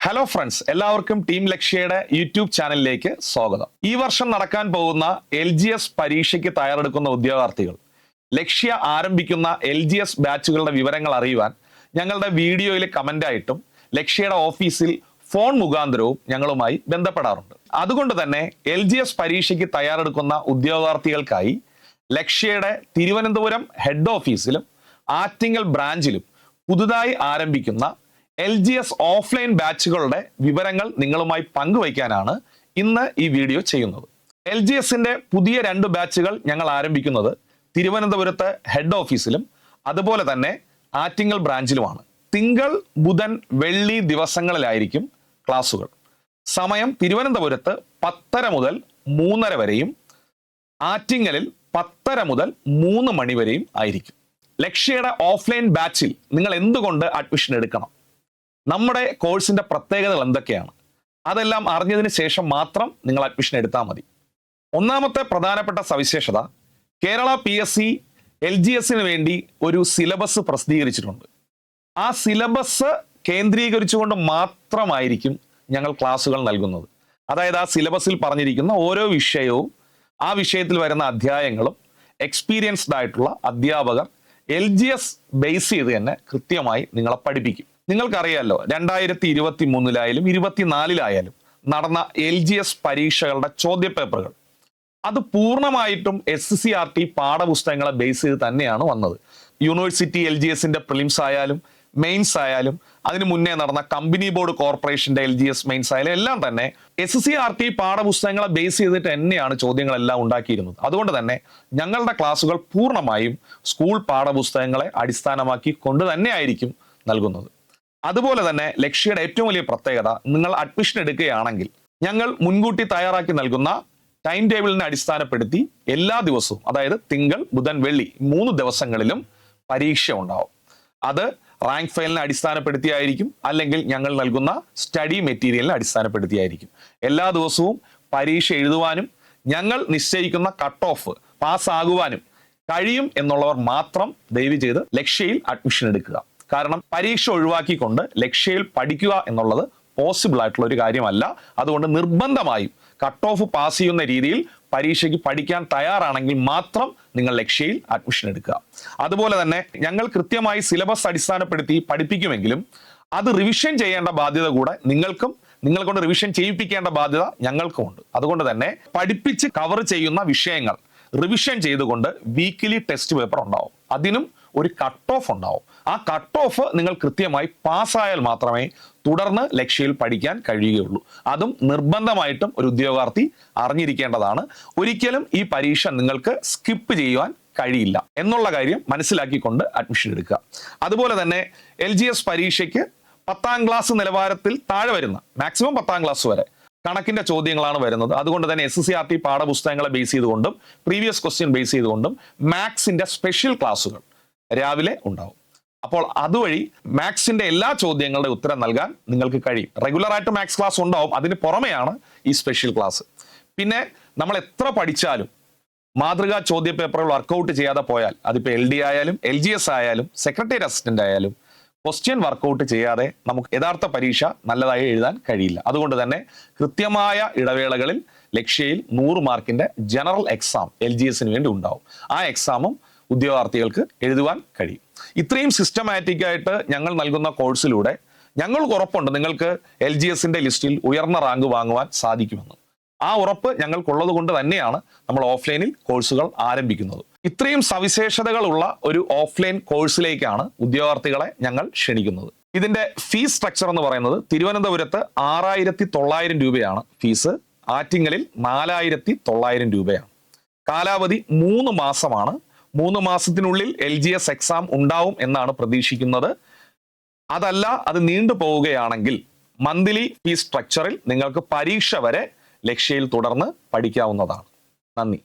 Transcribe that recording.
Hello friends എല്ലാവർക്കും team ലക്ഷ്യയുടെ YouTube ചാനലിലേക്ക് സ്വാഗതം. ഈ വർഷം നടക്കാൻ പോകുന്ന എൽ ജി എസ് പരീക്ഷയ്ക്ക് തയ്യാറെടുക്കുന്ന ഉദ്യോഗാർത്ഥികൾ ലക്ഷ്യ ആരംഭിക്കുന്ന എൽ ജി എസ് ബാച്ചുകളുടെ വിവരങ്ങൾ അറിയുവാൻ ഞങ്ങളുടെ വീഡിയോയിൽ കമന്റായിട്ടും ലക്ഷ്യയുടെ ഓഫീസിൽ ഫോൺ മുഖാന്തരവും ഞങ്ങളുമായി ബന്ധപ്പെടാറുണ്ട്. അതുകൊണ്ട് തന്നെ എൽ ജി എസ് പരീക്ഷയ്ക്ക് തയ്യാറെടുക്കുന്ന ഉദ്യോഗാർത്ഥികൾക്കായി ലക്ഷ്യയുടെ തിരുവനന്തപുരം ഹെഡ് ഓഫീസിലും ആറ്റിങ്ങൽ ബ്രാഞ്ചിലും പുതുതായി ആരംഭിക്കുന്ന എൽ ജി എസ് ഓഫ്ലൈൻ ബാച്ചുകളുടെ വിവരങ്ങൾ നിങ്ങളുമായി പങ്കുവയ്ക്കാനാണ് ഇന്ന് ഈ വീഡിയോ ചെയ്യുന്നത്. എൽ ജി എസിന്റെ പുതിയ രണ്ട് ബാച്ചുകൾ ഞങ്ങൾ ആരംഭിക്കുന്നത് തിരുവനന്തപുരത്ത് ഹെഡ് ഓഫീസിലും അതുപോലെ തന്നെ ആറ്റിങ്ങൽ ബ്രാഞ്ചിലുമാണ് തിങ്കൾ ബുധൻ വെള്ളി ദിവസങ്ങളിലായിരിക്കും ക്ലാസുകൾ. സമയം തിരുവനന്തപുരത്ത് പത്തര മുതൽ മൂന്നര വരെയും ആറ്റിങ്ങലിൽ പത്തര മുതൽ മൂന്ന് മണി വരെയും ആയിരിക്കും. ലക്ഷ്യയുടെ ഓഫ്ലൈൻ ബാച്ചിൽ നിങ്ങൾ എന്തുകൊണ്ട് അഡ്മിഷൻ എടുക്കണം? നമ്മുടെ കോഴ്സിന്റെ പ്രത്യേകതകൾ എന്തൊക്കെയാണ്? അതെല്ലാം അറിഞ്ഞതിന് ശേഷം മാത്രം നിങ്ങൾ അഡ്മിഷൻ എടുത്താൽ മതി. ഒന്നാമത്തെ പ്രധാനപ്പെട്ട സവിശേഷത Kerala P S C L G എസിന് വേണ്ടി ഒരു സിലബസ് പ്രസിദ്ധീകരിച്ചിട്ടുണ്ട്. ആ സിലബസ് കേന്ദ്രീകരിച്ചുകൊണ്ട് മാത്രമായിരിക്കും ഞങ്ങൾ ക്ലാസ്സുകൾ നൽകുന്നത്. അതായത് ആ സിലബസിൽ പറഞ്ഞിരിക്കുന്ന ഓരോ വിഷയവും ആ വിഷയത്തിൽ വരുന്ന അധ്യായങ്ങളും എക്സ്പീരിയൻസ്ഡ് ആയിട്ടുള്ള അധ്യാപകർ എൽ ജി എസ് ബേസ് ചെയ്ത് തന്നെ കൃത്യമായി നിങ്ങളെ പഠിപ്പിക്കും. നിങ്ങൾക്കറിയാലോ രണ്ടായിരത്തി ഇരുപത്തി മൂന്നിലായാലും ഇരുപത്തിനാലിലായാലും നടന്ന എൽ ജി എസ് പരീക്ഷകളുടെ ചോദ്യപേപ്പറുകൾ. അത് പൂർണമായിട്ടും എസ് സി ആർ ടി പാഠപുസ്തകങ്ങളെ ബേസ് ചെയ്ത് തന്നെയാണ് വന്നത്. യൂണിവേഴ്സിറ്റി എൽ ജി എസിന്റെ പ്രിലിംസ് ആയാലും മെയിൻസ് ആയാലും അതിനു മുന്നേ നടന്ന കമ്പനി ബോർഡ് കോർപ്പറേഷന്റെ എൽ ജി എസ് മെയിൻസ് ആയാലും എല്ലാം തന്നെ എസ് സി ആർ ടി പാഠപുസ്തകങ്ങളെ ബേസ് ചെയ്തിട്ട് തന്നെയാണ് ചോദ്യങ്ങളെല്ലാം ഉണ്ടാക്കിയിരുന്നത്. അതുകൊണ്ട് തന്നെ ഞങ്ങളുടെ ക്ലാസ്സുകൾ പൂർണമായും സ്കൂൾ പാഠപുസ്തകങ്ങളെ അടിസ്ഥാനമാക്കി കൊണ്ട് തന്നെയായിരിക്കും നൽകുന്നത്. അതുപോലെ തന്നെ ലക്ഷ്യയുടെ ഏറ്റവും വലിയ പ്രത്യേകത നിങ്ങൾ അഡ്മിഷൻ എടുക്കുകയാണെങ്കിൽ ഞങ്ങൾ മുൻകൂട്ടി തയ്യാറാക്കി നൽകുന്ന ടൈം ടേബിളിനെ അടിസ്ഥാനപ്പെടുത്തി എല്ലാ ദിവസവും അതായത് തിങ്കൾ ബുധൻ വെള്ളി മൂന്ന് ദിവസങ്ങളിലും പരീക്ഷ ഉണ്ടാവും. അത് റാങ്ക് ഫയലിനെ അടിസ്ഥാനപ്പെടുത്തിയായിരിക്കും അല്ലെങ്കിൽ ഞങ്ങൾ നൽകുന്ന സ്റ്റഡി മെറ്റീരിയലിനെ അടിസ്ഥാനപ്പെടുത്തിയായിരിക്കും. എല്ലാ ദിവസവും പരീക്ഷ എഴുതുവാനും ഞങ്ങൾ നിശ്ചയിക്കുന്ന കട്ട് ഓഫ് പാസ്സാകുവാനും കഴിയും എന്നുള്ളവർ മാത്രം ദയവ് ചെയ്ത് ലക്ഷ്യയിൽ അഡ്മിഷൻ എടുക്കുക. കാരണം പരീക്ഷ ഒഴിവാക്കിക്കൊണ്ട് ലക്ഷ്യയിൽ പഠിക്കുക എന്നുള്ളത് പോസിബിൾ ആയിട്ടുള്ള ഒരു കാര്യമല്ല. അതുകൊണ്ട് നിർബന്ധമായും കട്ട് ഓഫ് പാസ് ചെയ്യുന്ന രീതിയിൽ പരീക്ഷയ്ക്ക് പഠിക്കാൻ തയ്യാറാണെങ്കിൽ മാത്രം നിങ്ങൾ ലക്ഷ്യയിൽ അഡ്മിഷൻ എടുക്കുക. അതുപോലെ തന്നെ ഞങ്ങൾ കൃത്യമായി സിലബസ് അടിസ്ഥാനപ്പെടുത്തി പഠിപ്പിക്കുമെങ്കിലും അത് റിവിഷൻ ചെയ്യേണ്ട ബാധ്യത കൂടെ നിങ്ങൾക്കും നിങ്ങൾ കൊണ്ട് റിവിഷൻ ചെയ്യിപ്പിക്കേണ്ട ബാധ്യത ഞങ്ങൾക്കും ഉണ്ട് അതുകൊണ്ട് തന്നെ പഠിപ്പിച്ച് കവർ ചെയ്യുന്ന വിഷയങ്ങൾ റിവിഷൻ ചെയ്തുകൊണ്ട് വീക്കിലി ടെസ്റ്റ് പേപ്പർ ഉണ്ടാവും. അതിനും ഒരു കട്ട് ഓഫ് ഉണ്ടാവും. ആ കട്ട് ഓഫ് നിങ്ങൾ കൃത്യമായി പാസ്സായാൽ മാത്രമേ തുടർന്ന് ലക്ഷ്യയിൽ പഠിക്കാൻ കഴിയുകയുള്ളൂ. അതും നിർബന്ധമായിട്ടും ഒരു ഉദ്യോഗാർത്ഥി അറിഞ്ഞിരിക്കേണ്ടതാണ്. ഒരിക്കലും ഈ പരീക്ഷ നിങ്ങൾക്ക് സ്കിപ്പ് ചെയ്യുവാൻ കഴിയില്ല. എന്നുള്ള കാര്യം മനസ്സിലാക്കിക്കൊണ്ട് അഡ്മിഷൻ എടുക്കുക. അതുപോലെ തന്നെ എൽ ജി എസ് പരീക്ഷയ്ക്ക് പത്താം ക്ലാസ് നിലവാരത്തിൽ താഴെ വരുന്ന മാക്സിമം പത്താം ക്ലാസ് വരെ കണക്കിന്റെ ചോദ്യങ്ങളാണ് വരുന്നത്. അതുകൊണ്ട് തന്നെ എസ് സി ആർ ടി പാഠപുസ്തകങ്ങളെ ബേസ് ചെയ്തുകൊണ്ടും പ്രീവിയസ് ക്വസ്റ്റ്യൻ ബേസ് ചെയ്തുകൊണ്ടും മാത്സിന്റെ സ്പെഷ്യൽ ക്ലാസ്സുകൾ രാവിലെ ഉണ്ടാവും. അപ്പോൾ അതുവഴി മാത്സിന്റെ എല്ലാ ചോദ്യങ്ങളുടെ ഉത്തരം നൽകാൻ നിങ്ങൾക്ക് കഴിയും. റെഗുലർ ആയിട്ട് മാത്സ് ക്ലാസ് ഉണ്ടാവും. അതിന് പുറമെയാണ് ഈ സ്പെഷ്യൽ ക്ലാസ് പിന്നെ നമ്മൾ എത്ര പഠിച്ചാലും മാതൃകാ ചോദ്യ പേപ്പറുകൾ വർക്കൗട്ട് ചെയ്യാതെ പോയാൽ അതിപ്പോൾ എൽ ഡി ആയാലും എൽ ജി എസ് ആയാലും സെക്രട്ടറി അസിസ്റ്റന്റ് ആയാലും ക്വസ്റ്റ്യൻ വർക്കൗട്ട് ചെയ്യാതെ നമുക്ക് യഥാർത്ഥ പരീക്ഷ നല്ലതായി എഴുതാൻ കഴിയില്ല. അതുകൊണ്ട് തന്നെ കൃത്യമായ ഇടവേളകളിൽ ലക്ഷ്യയിൽ നൂറ് മാർക്കിന്റെ ജനറൽ എക്സാം എൽ ജി എസിന് വേണ്ടി ഉണ്ടാവും. ആ എക്സാമും ഉദ്യോഗാർത്ഥികൾക്ക് എഴുതുവാൻ കഴിയും. ഇത്രയും സിസ്റ്റമാറ്റിക് ആയിട്ട് ഞങ്ങൾ നൽകുന്ന കോഴ്സിലൂടെ ഞങ്ങൾ ഉറപ്പുണ്ട് നിങ്ങൾക്ക് എൽ ജി എസിന്റെ ലിസ്റ്റിൽ ഉയർന്ന റാങ്ക് വാങ്ങുവാൻ സാധിക്കുമെന്ന്. ആ ഉറപ്പ് ഞങ്ങൾക്കുള്ളത് കൊണ്ട് തന്നെയാണ് നമ്മൾ ഓഫ്ലൈനിൽ കോഴ്സുകൾ ആരംഭിക്കുന്നത്. ഇത്രയും സവിശേഷതകളുള്ള ഒരു ഓഫ്ലൈൻ കോഴ്സിലേക്കാണ് ഉദ്യോഗാർത്ഥികളെ ഞങ്ങൾ ക്ഷണിക്കുന്നത്. ഇതിന്റെ ഫീസ് സ്ട്രക്ചർ എന്ന് പറയുന്നത് തിരുവനന്തപുരത്ത് ആറായിരത്തി തൊള്ളായിരം രൂപയാണ് ഫീസ് ആറ്റിങ്ങലിൽ നാലായിരത്തി തൊള്ളായിരം രൂപയാണ്. കാലാവധി മൂന്ന് മാസമാണ് മൂന്ന് മാസത്തിനുള്ളിൽ എൽ ജി എസ് എക്സാം ഉണ്ടാവും എന്നാണ് പ്രതീക്ഷിക്കുന്നത്. അതല്ല അത് നീണ്ടു പോവുകയാണെങ്കിൽ മന്ത്ലി ഫീസ് സ്ട്രക്ചറിൽ നിങ്ങൾക്ക് പരീക്ഷ വരെ ലക്ഷ്യയിൽ തുടർന്ന് പഠിക്കാവുന്നതാണ്. നന്ദി.